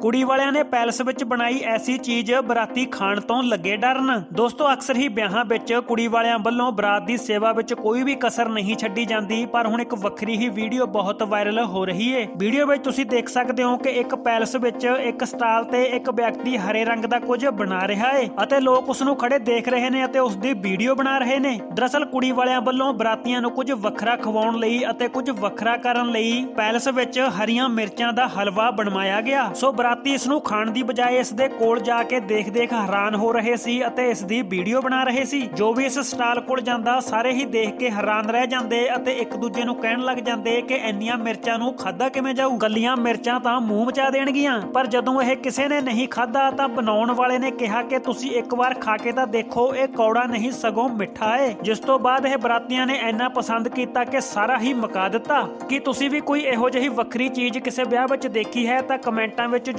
ਕੁੜੀ ਵਾਲਿਆਂ ਨੇ ਪੈਲਸ ਵਿੱਚ ਬਣਾਈ ਐਸੀ ਚੀਜ਼, ਬਰਾਤੀ ਖਾਣ ਤੋਂ ਲੱਗੇ ਡਰਨ। ਦੋਸਤੋ, ਅਕਸਰ ਹੀ ਵਿਆਹਾਂ ਵਿੱਚ ਕੁੜੀ ਵਾਲਿਆਂ ਵੱਲੋਂ ਬਰਾਤ ਦੀ ਸੇਵਾ ਵਿੱਚ ਕੋਈ ਵੀ ਕਸਰ ਨਹੀਂ ਛੱਡੀ ਜਾਂਦੀ, ਪਰ ਹੁਣ ਇੱਕ ਵੱਖਰੀ ਹੀ ਵੀਡੀਓ ਬਹੁਤ ਵਾਇਰਲ ਹੋ ਰਹੀ ਏ। ਵੀਡੀਓ ਵਿੱਚ ਤੁਸੀਂ ਦੇਖ ਸਕਦੇ ਹੋ ਕਿ ਇੱਕ ਪੈਲਸ ਵਿੱਚ ਇੱਕ ਸਟਾਲ ਤੇ ਇੱਕ ਵਿਅਕਤੀ ਹਰੇ ਰੰਗ ਦਾ ਕੁਝ ਬਣਾ ਰਿਹਾ ਏ ਅਤੇ ਲੋਕ ਉਸ ਨੂੰ ਖੜੇ ਦੇਖ ਰਹੇ ਨੇ ਅਤੇ ਉਸ ਦੀ ਵੀਡੀਓ ਬਣਾ ਰਹੇ ਨੇ। ਦਰਅਸਲ, ਕੁੜੀ ਵਾਲਿਆਂ ਵੱਲੋਂ ਬਰਾਤੀਆਂ ਨੂੰ ਕੁਝ ਵੱਖਰਾ ਖਵਾਉਣ ਲਈ ਅਤੇ ਕੁਝ ਵੱਖਰਾ ਕਰਨ ਲਈ ਪੈਲਸ ਵਿੱਚ ਹਰੀਆਂ ਮਿਰਚਾਂ ਦਾ ਹਲਵਾ ਬਣਵਾਇਆ ਗਿਆ। ਸੋ ਬਰਾਤੀ ਇਸ ਨੂੰ ਖਾਣ ਦੀ ਬਜਾਏ ਇਸ ਦੇ ਕੋਲ ਜਾ ਕੇ ਦੇਖ-ਦੇਖ ਹੈਰਾਨ ਹੋ ਰਹੇ ਸੀ ਅਤੇ ਇਸ ਦੀ ਵੀਡੀਓ ਬਣਾ ਰਹੇ ਸੀ, ਜੋ ਵੀ ਇਸ ਸਟਾਲ ਕੋਲ ਜਾਂਦਾ, ਸਾਰੇ ਹੀ ਦੇਖ ਕੇ ਹੈਰਾਨ ਰਹਿ ਜਾਂਦੇ ਅਤੇ ਇੱਕ ਦੂਜੇ ਨੂੰ ਕਹਿਣ ਲੱਗ ਜਾਂਦੇ ਕਿ ਇੰਨੀਆਂ ਮਿਰਚਾਂ ਨੂੰ ਖਾਦਾ ਕਿਵੇਂ ਜਾਊ? ਗੱਲੀਆਂ ਮਿਰਚਾਂ ਤਾਂ ਮੂੰਹ ਮਚਾ ਦੇਣਗੀਆਂ। ਪਰ ਜਦੋਂ ਇਹ ਕਿਸੇ ਨੇ ਨਹੀਂ ਖਾਦਾ ਤਾਂ ਬਣਾਉਣ ਵਾਲੇ ਨੇ ਕਿਹਾ ਕਿ ਤੁਸੀਂ ਇੱਕ ਵਾਰ ਖਾ ਕੇ ਤਾਂ ਦੇਖੋ, ਇਹ ਕੌੜਾ ਨਹੀਂ, ਸਗੋਂ ਮਿੱਠਾ ਏ। ਜਿਸ ਤੋਂ ਬਾਅਦ ਇਹ ਬਰਾਤੀਆਂ ਨੇ ਇੰਨਾ ਪਸੰਦ ਕੀਤਾ ਕਿ ਸਾਰਾ ਹੀ ਮਕਾ ਦਿੱਤਾ। ਕੀ ਤੁਸੀਂ ਵੀ ਕੋਈ ਇਹੋ ਜਿਹੀ ਵੱਖਰੀ ਚੀਜ਼ ਕਿਸੇ ਵਿਆਹ ਵਿੱਚ ਦੇਖੀ ਹੈ, ਤਾਂ ਕਮੈਂਟਾਂ ਵਿੱਚ